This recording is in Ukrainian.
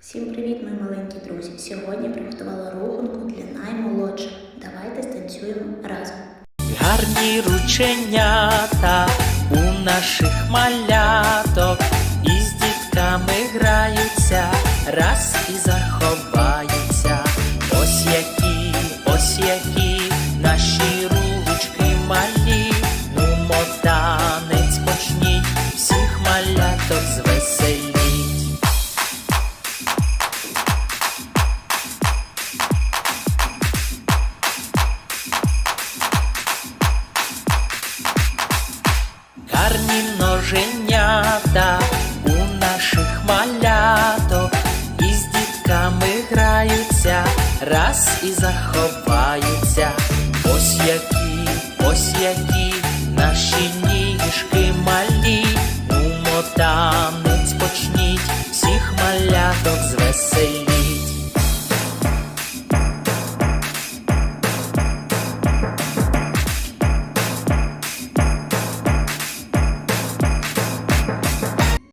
Всім привіт, мої маленькі друзі! Сьогодні приготувала рухунку для наймолодших. Давайте станцюємо разом. Гарні рученята у наших маляток із дітками граються, раз і заховаються. Ось які, ось які наші ручки малі. Ну, танець почніть, всіх маляток звеселіть. Гарні ноженята у наших маляток і з дітками граються, раз і заховаються. Ось які, ось які наші ніжки малі. Ну, танець почніть.